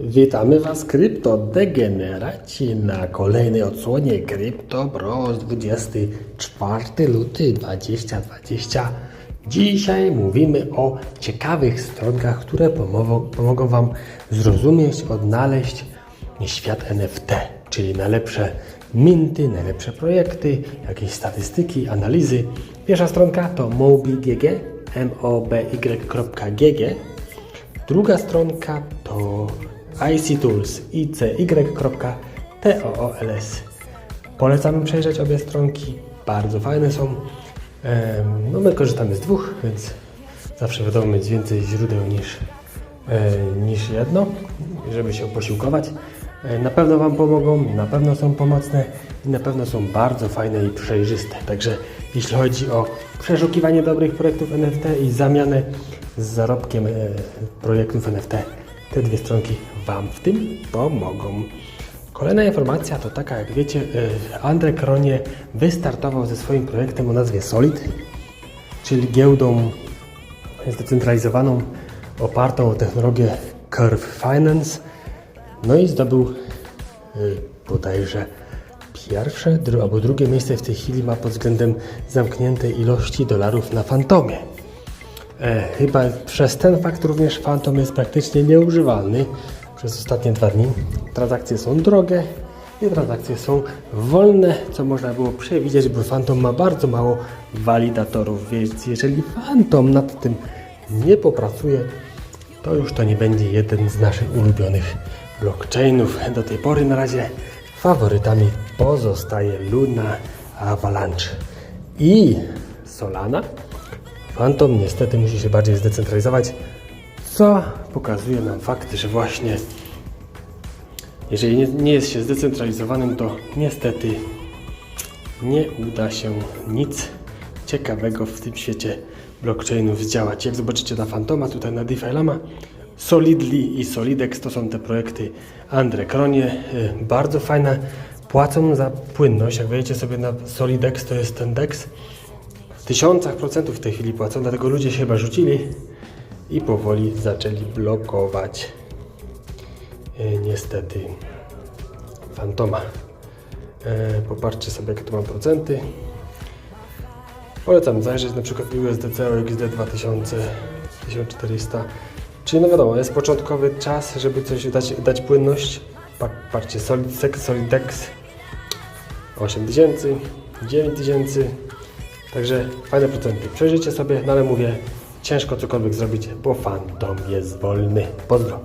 Witamy Was, kryptodegeneraci, na kolejnej odsłonie Crypto Bros 24 luty 2020. Dzisiaj mówimy o ciekawych stronkach, które pomogą, pomogą Wam zrozumieć, odnaleźć świat NFT, czyli najlepsze minty, najlepsze projekty, jakieś statystyki, analizy. Pierwsza stronka to moby.gg, moby.gg. Druga stronka to ictools, icy.tools. Polecamy przejrzeć obie stronki, bardzo fajne są. No my korzystamy z dwóch, więc zawsze wiadomo mieć więcej źródeł niż, e, niż jedno, żeby się posiłkować. E, Na pewno Wam pomogą, na pewno są pomocne i na pewno są bardzo fajne i przejrzyste. Także jeśli chodzi o przeszukiwanie dobrych projektów NFT i zamianę z zarobkiem e, projektów NFT, te dwie stronki Wam w tym pomogą. Kolejna informacja to taka, jak wiecie, e, Andre Kronie wystartował ze swoim projektem o nazwie Solid, czyli giełdą zdecentralizowaną, opartą o technologię Curve Finance. No i zdobył y, bodajże pierwsze albo drugie miejsce w tej chwili ma pod względem zamkniętej ilości dolarów na Fantomie. E, chyba przez ten fakt również Phantom jest praktycznie nieużywalny przez ostatnie dwa dni. Transakcje są drogie i transakcje są wolne, co można było przewidzieć, bo Phantom ma bardzo mało walidatorów, więc jeżeli Phantom nad tym nie popracuje, to już to nie będzie jeden z naszych ulubionych blockchainów. Do tej pory na razie faworytami pozostaje Luna, Avalanche i Solana. Phantom niestety musi się bardziej zdecentralizować, co pokazuje nam fakt, że właśnie jeżeli nie, nie jest się zdecentralizowanym, to niestety nie uda się nic ciekawego w tym świecie blockchainów zdziałać. Jak zobaczycie na Fantoma, tutaj na DeFi Lama, Solidly i Solidex to są te projekty Andre Kronie. y, Bardzo fajne. Płacą za płynność. Jak wejdziecie sobie na Solidex, to jest ten DEX. W tysiącach procentów w tej chwili płacą, dlatego ludzie się chyba rzucili i powoli zaczęli blokować y, niestety Fantoma. E, Popatrzcie sobie, jakie tu mam procenty. Polecam zajrzeć na przykład USDC OXD 2000, 1400. Czyli no wiadomo, jest początkowy czas, żeby coś dać, dać płynność. Pa- Patrzcie, Solid, Solidex 8000, 9000. Także fajne procenty. Przejrzyjcie sobie, no ale mówię, ciężko cokolwiek zrobić, bo Phantom jest wolny. Pozdro.